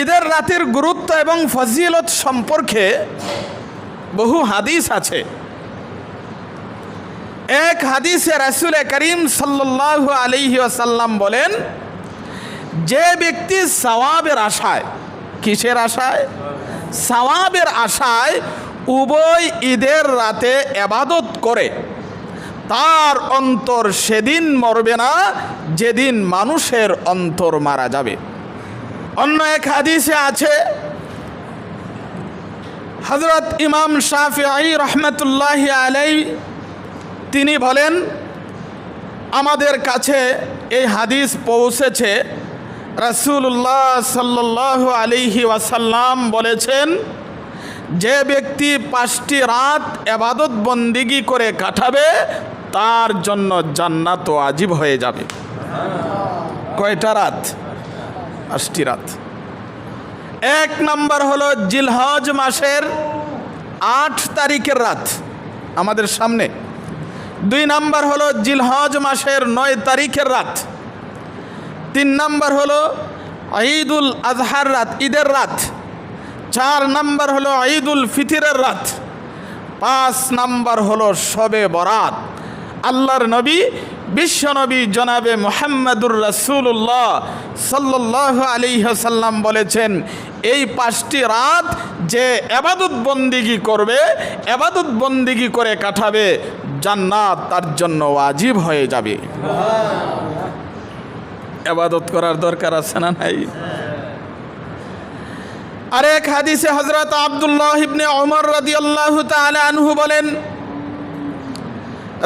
ঈদের রাতের গুরুত্ব এবং ফজিলত সম্পর্কে বহু হাদিস আছে। এক হাদিসে রাসুল করিম সাল্লাল্লাহু আলাইহি ওয়াসাল্লাম বলেন, যে ব্যক্তি সওয়াবের আশায়, কিসের আশায়? সওয়াবের আশায় উভয় ঈদের রাতে এবাদত করে। তার অন্তর সেদিন মরবে না, যেদিন মানুষের অন্তর মারা যাবে। অন্য এক হাদিসে আছে হজরত ইমাম শাফিআই রহমতুল্লাহ আলাই তিনি বলেন, আমাদের কাছে এই হাদিস পৌঁছেছে। রাসূলুল্লাহ সাল্লাহ আলিহি ওয়াসাল্লাম বলেছেন, যে ব্যক্তি পাঁচটি রাত এবাদত বন্দিগি করে কাটাবে, তার জন্য জান্নাত আজীব হয়ে যাবে। কয়টা রাত? পাঁচটি রাত। এক নাম্বার হলো জিলহজ মাসের আট তারিখের রাত, আমাদের সামনে। দুই নাম্বার হলো জিলহজ মাসের নয় তারিখের রাত। তিন নাম্বার হলো ঈদুল আজহার রাত, ঈদের রাত। চার নাম্বার হলো ঈদুল ফিতিরের রাত। পাঁচ নাম্বার হলো শবে বরাত। আল্লাহর নবী বিশ্বনবী জনাবে মোহাম্মদুর রাসূলুল্লাহ সাল্লাহ আলী সাল্লাম বলেছেন, এই পাঁচটি রাত যে এবাদত বন্দিগি করবে, এবাদত বন্দিগি করে কাটাবে, জান্নাত তার জন্য ওয়াজিব হয়ে যাবে। এবাদত করার দরকার আছে না নাই? আরেক হাদিসে হজরত আবদুল্লাহ ইবনে ওমর রাদিয়াল্লাহু তাআলা আনহু বলেন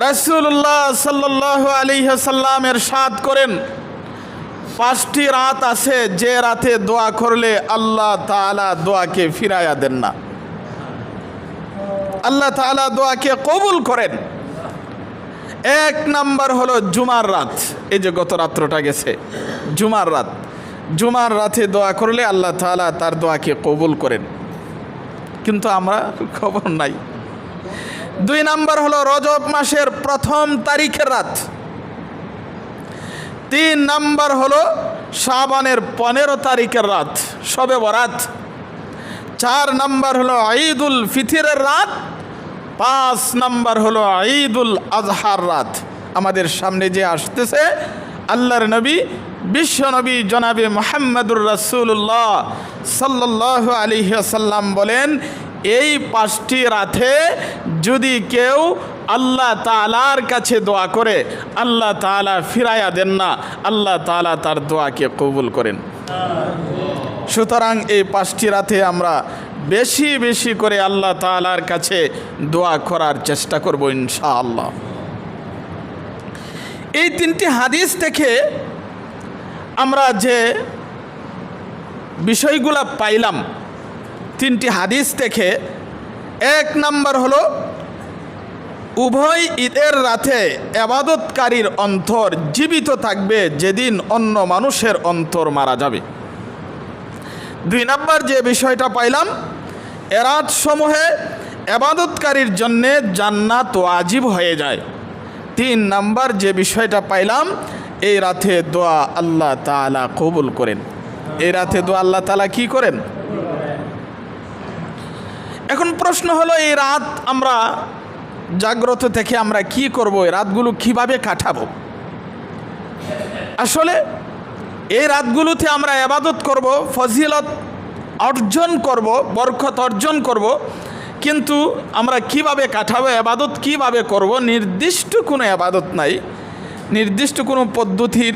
রাসূলুল্লাহ সাল্লাল্লাহু আলাইহি সাল্লাম এরশাদ করেন, পাঁচটি রাত আছে, যে রাতে দোয়া করলে আল্লাহ তাআলা দোয়াকে ফিরাইয়া দেন না। আল্লাহ তাআলা দোয়াকে কবুল করেন। এক নাম্বার হলো জুমার রাত। এই যে গত রাত্রটা গেছে, জুমার রাত। জুমার রাতে দোয়া করলে আল্লাহ তাআলা তার দোয়াকে কবুল করেন। কিন্তু আমরা খবর নাই। দুই নাম্বার হলো রজব মাসের প্রথম তারিখের রাত। তিন নাম্বার হলো শাবানের পনেরো তারিখের রাত সবে বরাত। চার নাম্বার হলো ঈদুল ফিতিরের রাত, পাঁচ নাম্বার হলো ঈদুল আজহার রাত। আমাদের সামনে যে আসতেছে, আল্লাহর নবী, বিশ্ব নবী জনাবে মোহাম্মদুর রাসূলুল্লাহ সাল্লাহ আলী সাল্লাম বলেন এই পাঁচটি রাতে যদি কেউ আল্লাহ তালার কাছে দোয়া করে, আল্লাহ তালা ফিরাইয়া দেন না, আল্লাহ তালা তার দোয়াকে কবুল করেন। সুতরাং এই পাঁচটি রাতে আমরা বেশি বেশি করে আল্লাহ তালার কাছে দোয়া করার চেষ্টা করব ইনশাআল্লাহ। এই তিনটি হাদিস থেকে আমরা যে বিষয়গুলা পাইলাম তিনটি হাদিস থেকে এক নাম্বার হলো, উভয় ঈদের রাতে আবাদতকারীর অন্তর জীবিত থাকবে যেদিন অন্য মানুষের অন্তর মারা যাবে। দুই নাম্বার যে বিষয়টা পাইলাম, এরাত সমূহে আবাদতকারীর জন্যে জান্নাত ওয়াজিব হয়ে যায়। তিন নাম্বার যে বিষয়টা পাইলাম, এই রাতে দোয়া আল্লাহ তালা কবুল করেন। এই রাতে দোয়া আল্লাহ তালা কি করেন? প্রশ্ন হলো, এই রাত আমরা জাগ্রত থেকে আমরা কি করব? এই রাতগুলো কীভাবে কাটাবো? আসলে এই রাতগুলোতে আমরা আবাদত করব, ফজিলত অর্জন করব, বরকত অর্জন করব। কিন্তু আমরা কীভাবে কাটাবো, আবাদত কীভাবে করব? নির্দিষ্ট কোনো আবাদত নাই। নির্দিষ্ট কোনো পদ্ধতির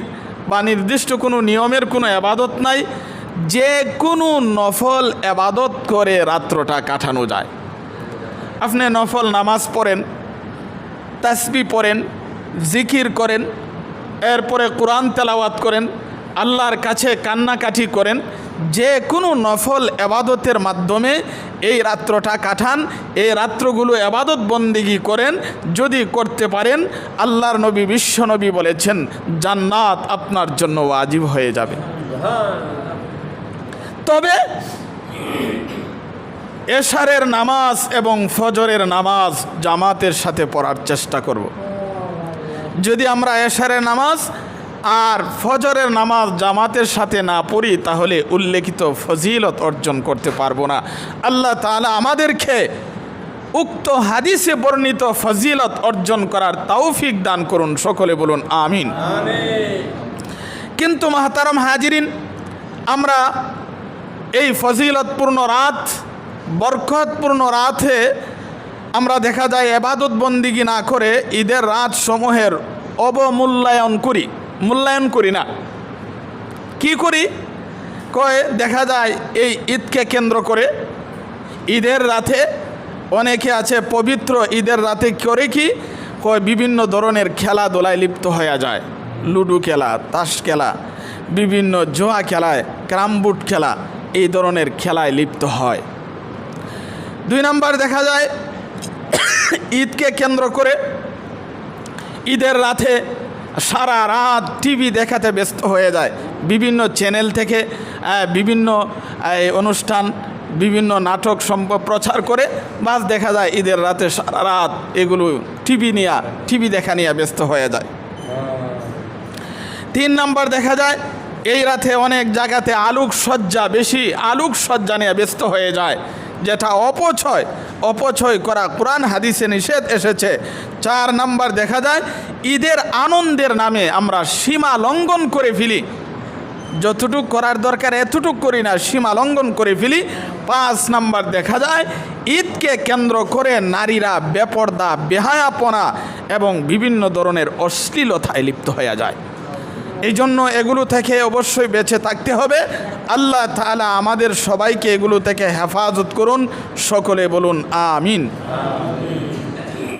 বা নির্দিষ্ট কোনো নিয়মের কোনো আবাদত নাই। যে কোনো নফল আবাদত করে রাত্রটা কাটানো যায়। আপনি নফল নামাজ পড়েন, তাসবি পড়েন, জিকির করেন, এরপরে কোরআন তেলাওয়াত করেন, আল্লাহর কাছে কান্নাকাটি করেন, যে কোনো নফল আবাদতের মাধ্যমে এই রাত্রটা কাটান, এই রাত্রগুলো আবাদত বন্দিগি করেন, যদি করতে পারেন, আল্লাহর নবী, বিশ্ব নবী বলেছেন, জান্নাত আপনার জন্য ওয়াজিব হয়ে যাবে। তবে এশারের নামাজ এবং ফজরের নামাজ জামাতের সাথে পড়ার চেষ্টা করব। যদি আমরা এশারের নামাজ আর ফজরের নামাজ জামাতের সাথে না পড়ি, তাহলে উল্লেখিত ফজিলত অর্জন করতে পারব না আল্লাহ তাআলা আমাদেরকে উক্ত হাদিসে বর্ণিত ফজিলত অর্জন করার তাওফিক দান করুন, সকলে বলুন আমিন কিন্তু মাহতারাম হাজিরিন, আমরা এই ফজিলতপূর্ণ রাত বরকতপূর্ণ রাতে আমরা দেখা যায় এবাদত বন্দিগি না করে ঈদের রাত সমূহের অবমূল্যায়ন করি। মূল্যায়ন করি না। কি করি? কয়ে, দেখা যায় এই ঈদকে কেন্দ্র করে ঈদের রাতে অনেকে আছে পবিত্র ঈদের রাতে করে কি? কয়, বিভিন্ন ধরনের খেলাধুলায় লিপ্ত হয়ে যায়। লুডু খেলা, তাস খেলা, বিভিন্ন জোয়া খেলায়, ক্রামবুট খেলা, এই ধরনের খেলায় লিপ্ত হয়। দুই নাম্বার দেখা যায় ঈদকে কেন্দ্র করে ঈদের রাতে সারা রাত টিভি দেখাতে ব্যস্ত হয়ে যায়। বিভিন্ন চ্যানেল থেকে বিভিন্ন অনুষ্ঠান, বিভিন্ন নাটক সম্প প্রচার করে বাস দেখা যায় ঈদের রাতে সারা রাত এগুলো টিভি নিয়ে, টিভি দেখা নিয়ে ব্যস্ত হয়ে যায়। তিন নাম্বার দেখা যায়, এই রাতে অনেক জায়গাতে আলোক সজ্জা বেশি আলোক সজ্জা নিয়ে ব্যস্ত হয়ে যায়। যেটা অপচয় অপচয় করা কোরআন, হাদিসে নিষেধ এসেছে। চার নাম্বার দেখা যায়, ঈদের আনন্দের নামে আমরা সীমা লঙ্ঘন করে ফেলি। যতটুক করার দরকার, এতটুক করি না, সীমা লঙ্ঘন করে ফেলি। পাঁচ নাম্বার দেখা যায়, ঈদকে কেন্দ্র করে নারীরা বেপর্দা, বেহায়াপনা এবং বিভিন্ন ধরনের অশ্লীলতায় লিপ্ত হয়ে যায়। এই জন্য এগুলো থেকে অবশ্যই বেঁচে থাকতে হবে। আল্লাহ তালা আমাদের সবাইকে এগুলো থেকে হেফাজত করুন, সকলে বলুন, আমিন।